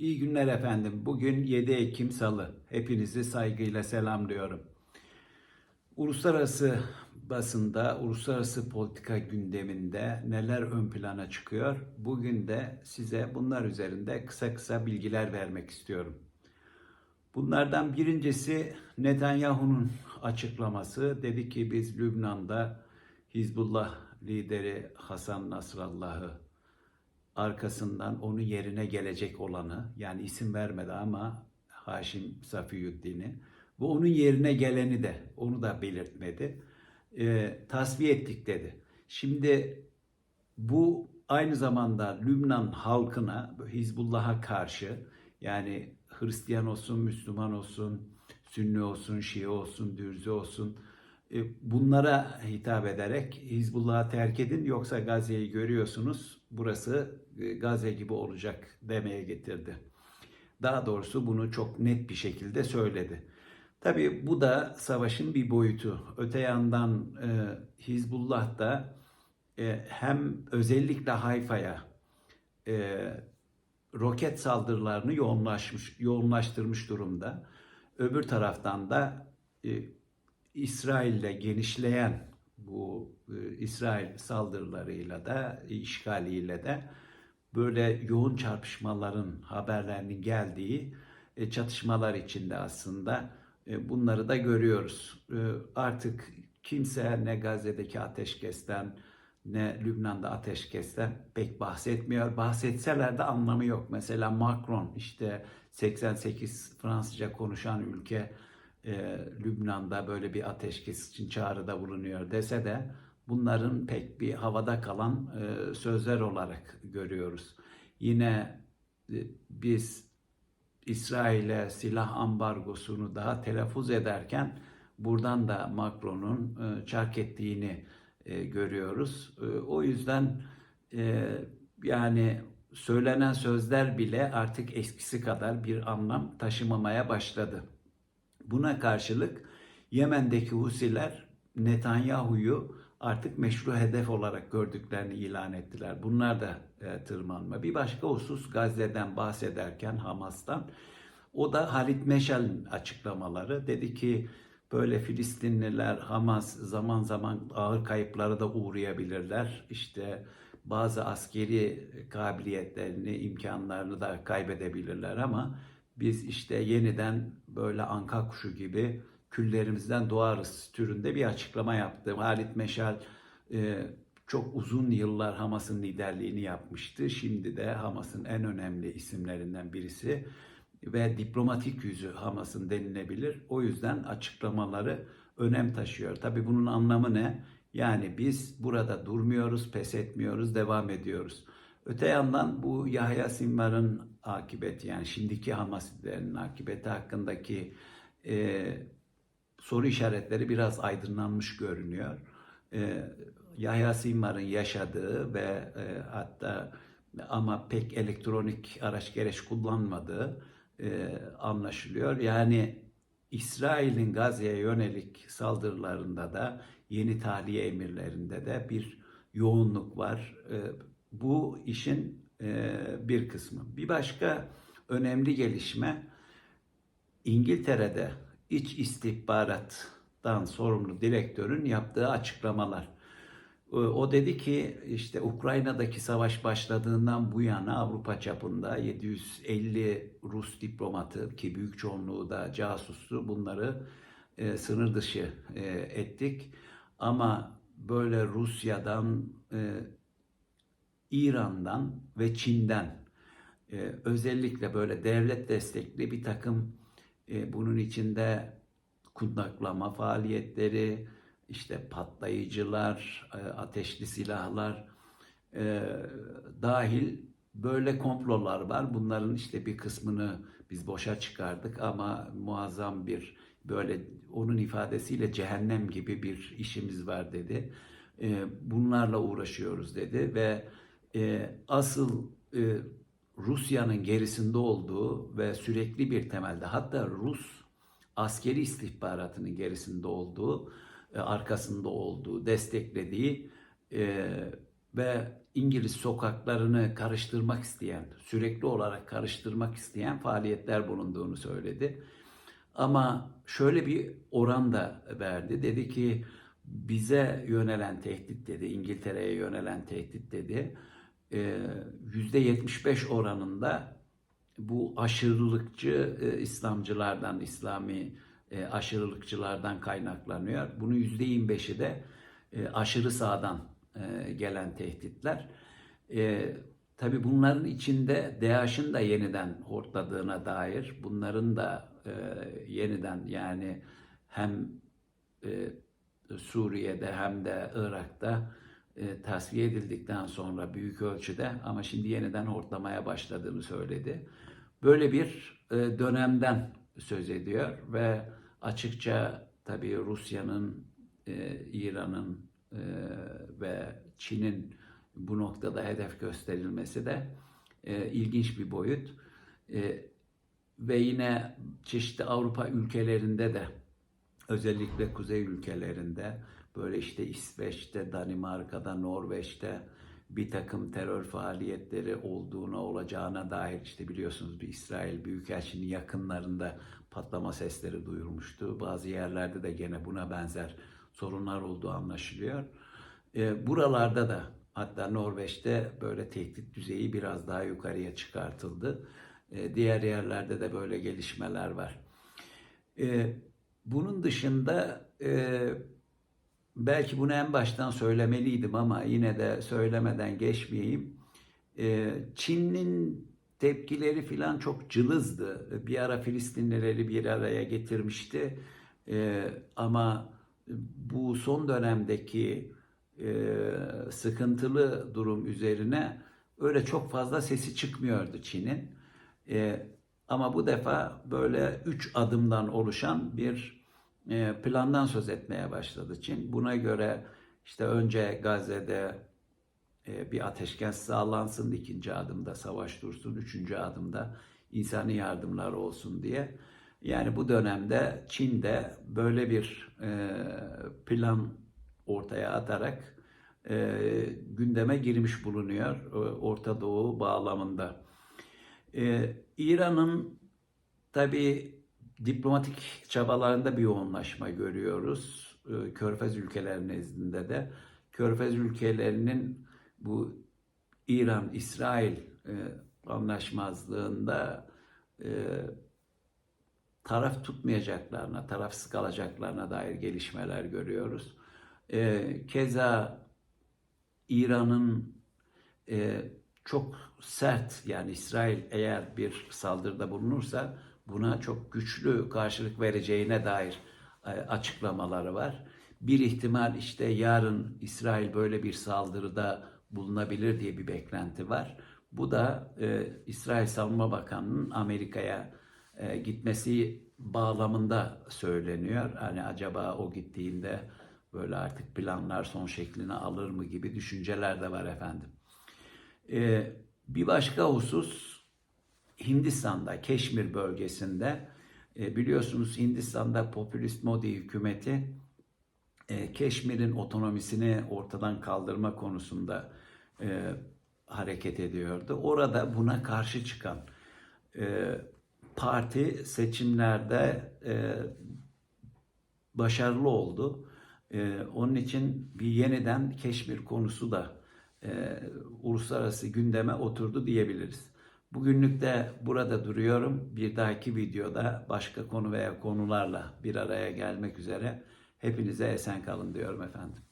İyi günler efendim. Bugün 7 Ekim Salı. Hepinizi saygıyla selamlıyorum. Uluslararası basında, uluslararası politika gündeminde neler ön plana çıkıyor? Bugün de size bunlar üzerinde kısa kısa bilgiler vermek istiyorum. Bunlardan birincisi Netanyahu'nun açıklaması. Dedi ki biz Lübnan'da Hizbullah lideri Hasan Nasrallah'ı arkasından onun yerine gelecek olanı yani isim vermedi ama Haşim Safiyüddin'i ve onun yerine geleni de onu da belirtmedi. E, tasfiye ettik dedi. Şimdi bu aynı zamanda Lübnan halkına Hizbullah'a karşı yani Hristiyan olsun, Müslüman olsun, Sünni olsun, Şii olsun, Dürzi olsun bunlara hitap ederek Hizbullah'ı terk edin yoksa Gazze'yi görüyorsunuz burası e, Gazze gibi olacak demeye getirdi. Daha doğrusu bunu çok net bir şekilde söyledi. Tabi bu da savaşın bir boyutu. Öte yandan e, Hizbullah da e, hem özellikle Hayfa'ya e, roket saldırılarını yoğunlaşmış, yoğunlaştırmış durumda. Öbür taraftan da e, İsrail'le genişleyen bu e, İsrail saldırılarıyla da işgaliyle de böyle yoğun çarpışmaların haberlerinin geldiği e, çatışmalar içinde aslında e, bunları da görüyoruz. E, artık kimse ne Gazze'deki ateşkesten ne Lübnan'da ateşkesten pek bahsetmiyor. Bahsetseler de anlamı yok. Mesela Macron işte 88 Fransızca konuşan ülke e, Lübnan'da böyle bir ateşkes için çağrıda bulunuyor dese de bunların pek bir havada kalan e, sözler olarak görüyoruz. Yine e, biz İsrail'e silah ambargosunu daha telaffuz ederken buradan da Macron'un e, çark ettiğini e, görüyoruz. E, o yüzden e, yani söylenen sözler bile artık eskisi kadar bir anlam taşımamaya başladı. Buna karşılık Yemen'deki Husiler Netanyahu'yu artık meşru hedef olarak gördüklerini ilan ettiler. Bunlar da e, tırmanma. Bir başka husus Gazze'den bahsederken Hamas'tan o da Halit Meşal'in açıklamaları. Dedi ki böyle Filistinliler Hamas zaman zaman ağır kayıplara da uğrayabilirler. İşte bazı askeri kabiliyetlerini, imkanlarını da kaybedebilirler ama biz işte yeniden böyle anka kuşu gibi küllerimizden doğarız türünde bir açıklama yaptı. Halit Meşal e, çok uzun yıllar Hamas'ın liderliğini yapmıştı. Şimdi de Hamas'ın en önemli isimlerinden birisi ve diplomatik yüzü Hamas'ın denilebilir. O yüzden açıklamaları önem taşıyor. Tabii bunun anlamı ne? Yani biz burada durmuyoruz, pes etmiyoruz, devam ediyoruz. Öte yandan bu Yahya Sinvar'ın akıbeti yani şimdiki Hamas liderinin akıbeti hakkındaki e, soru işaretleri biraz aydınlanmış görünüyor. E, Yahya Sinvar'ın yaşadığı ve e, hatta ama pek elektronik araç gereç kullanmadığı e, anlaşılıyor. Yani İsrail'in Gazze'ye yönelik saldırılarında da yeni tahliye emirlerinde de bir yoğunluk var. E, bu işin bir kısmı. Bir başka önemli gelişme İngiltere'de iç istihbarattan sorumlu direktörün yaptığı açıklamalar. O dedi ki işte Ukrayna'daki savaş başladığından bu yana Avrupa çapında 750 Rus diplomatı ki büyük çoğunluğu da casustu bunları e, sınır dışı e, ettik. Ama böyle Rusya'dan, e, İran'dan ve Çin'den e, özellikle böyle devlet destekli bir takım e, bunun içinde kundaklama faaliyetleri, işte patlayıcılar, e, ateşli silahlar e, dahil böyle komplolar var. Bunların işte bir kısmını biz boşa çıkardık ama muazzam bir böyle onun ifadesiyle cehennem gibi bir işimiz var dedi. E, bunlarla uğraşıyoruz dedi ve e, asıl e, Rusya'nın gerisinde olduğu ve sürekli bir temelde hatta Rus askeri istihbaratının gerisinde olduğu, e, arkasında olduğu, desteklediği e, ve İngiliz sokaklarını karıştırmak isteyen, sürekli olarak karıştırmak isteyen faaliyetler bulunduğunu söyledi. Ama şöyle bir oran da verdi. Dedi ki bize yönelen tehdit dedi, İngiltere'ye yönelen tehdit dedi. Ee, %75 oranında bu aşırılıkçı e, İslamcılardan, İslami e, aşırılıkçılardan kaynaklanıyor. Bunun %25'i de e, aşırı sağdan e, gelen tehditler. E, Tabi bunların içinde DAEŞ'in de yeniden hortladığına dair, bunların da e, yeniden yani hem e, Suriye'de hem de Irak'ta e, tasfiye edildikten sonra büyük ölçüde ama şimdi yeniden hortlamaya başladığını söyledi. Böyle bir e, dönemden söz ediyor ve açıkça tabii Rusya'nın, e, İran'ın e, ve Çin'in bu noktada hedef gösterilmesi de e, ilginç bir boyut. E, ve yine çeşitli Avrupa ülkelerinde de özellikle kuzey ülkelerinde böyle işte İsveç'te, Danimarka'da, Norveç'te bir takım terör faaliyetleri olduğuna olacağına dair işte biliyorsunuz bir İsrail Büyükelçinin yakınlarında patlama sesleri duyurmuştu. Bazı yerlerde de gene buna benzer sorunlar olduğu anlaşılıyor. E, buralarda da hatta Norveç'te böyle tehdit düzeyi biraz daha yukarıya çıkartıldı. E, diğer yerlerde de böyle gelişmeler var. E, bunun dışında e, belki bunu en baştan söylemeliydim ama yine de söylemeden geçmeyeyim. E, Çin'in tepkileri filan çok cılızdı. Bir ara Filistinlileri bir araya getirmişti. E, ama bu son dönemdeki e, sıkıntılı durum üzerine öyle çok fazla sesi çıkmıyordu Çin'in. E, ama bu defa böyle üç adımdan oluşan bir plandan söz etmeye başladı Çin. Buna göre işte önce Gazze'de e, bir ateşkes sağlansın, ikinci adımda savaş dursun, üçüncü adımda insani yardımlar olsun diye. Yani bu dönemde Çin'de böyle bir e, plan ortaya atarak e, gündeme girmiş bulunuyor e, Orta Doğu bağlamında. E, İran'ın tabi diplomatik çabalarında bir yoğunlaşma görüyoruz. E, Körfez ülkeleri nezdinde de. Körfez ülkelerinin bu İran-İsrail e, anlaşmazlığında e, taraf tutmayacaklarına, tarafsız kalacaklarına dair gelişmeler görüyoruz. E, keza İran'ın çok sert yani İsrail eğer bir saldırıda bulunursa buna çok güçlü karşılık vereceğine dair e, açıklamaları var. Bir ihtimal işte yarın İsrail böyle bir saldırıda bulunabilir diye bir beklenti var. Bu da e, İsrail Savunma Bakanı'nın Amerika'ya e, gitmesi bağlamında söyleniyor. Hani acaba o gittiğinde böyle artık planlar son şeklini alır mı gibi düşünceler de var efendim. E, bir başka husus Hindistan'da, Keşmir bölgesinde e, biliyorsunuz Hindistan'da popülist Modi hükümeti e, Keşmir'in otonomisini ortadan kaldırma konusunda e, hareket ediyordu. Orada buna karşı çıkan parti seçimlerde başarılı oldu. Onun için bir yeniden Keşmir konusu da uluslararası gündeme oturdu diyebiliriz. Bugünlük de burada duruyorum. Bir dahaki videoda başka konu veya konularla bir araya gelmek üzere. Hepinize esen kalın diyorum efendim.